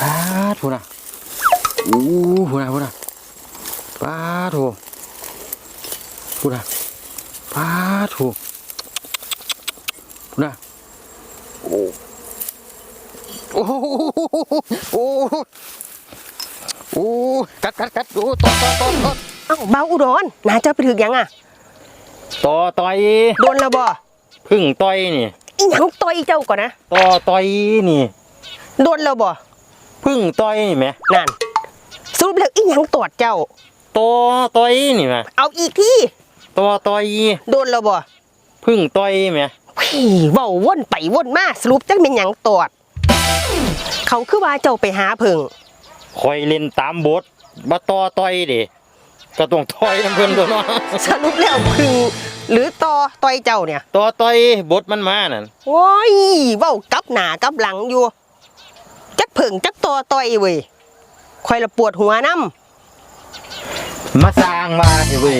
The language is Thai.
ปาดพูนะอู้พูนะพูนะปาดโถพูนะปาดโถพูนะโอ้โอ้โหโอ้โหโอ้กัดกัดกัดโอ้ตอดตอดตอดตอดเอ้าเบาอุดรนาเจ้าไปถึกหยังอะต่อต่อยโดนแล้วบ่พึ่งต่อยนี่อีหยังต่อยเจ้าก่อนนะต่อต่อยนี่โดนแล้วบ่ พึ่งต่อยนี่แหมนั่นสรุปแล้วอีหยังตอดเจ้าต่อต่อยนี่แหมเอาอีกที่ต่อต่อยโดนแล้วบ่พึ่งต่อยแหมพี่เว้าวนไปวนมาสรุปจังเป็นหยังตอด เขาคือว่าเจ้าไปหาเพิ่งคอยเล่นตามบทบ่ต่อต่อยเด้ก็ต้องต่อยน้ำเพิ่นตัวเนาะสรุปแล้วพึงหรือต่อต่อยเจ้าเนี่ยต่อต่อยบทมันมานั่น โอ้ยเว้ากลับหน้ากลับหลังอยู่จัก เพิ่งจักตัวต่อยเว้ยคอยละปวดหัวน้ำ มาสร้างมาสิเว้ย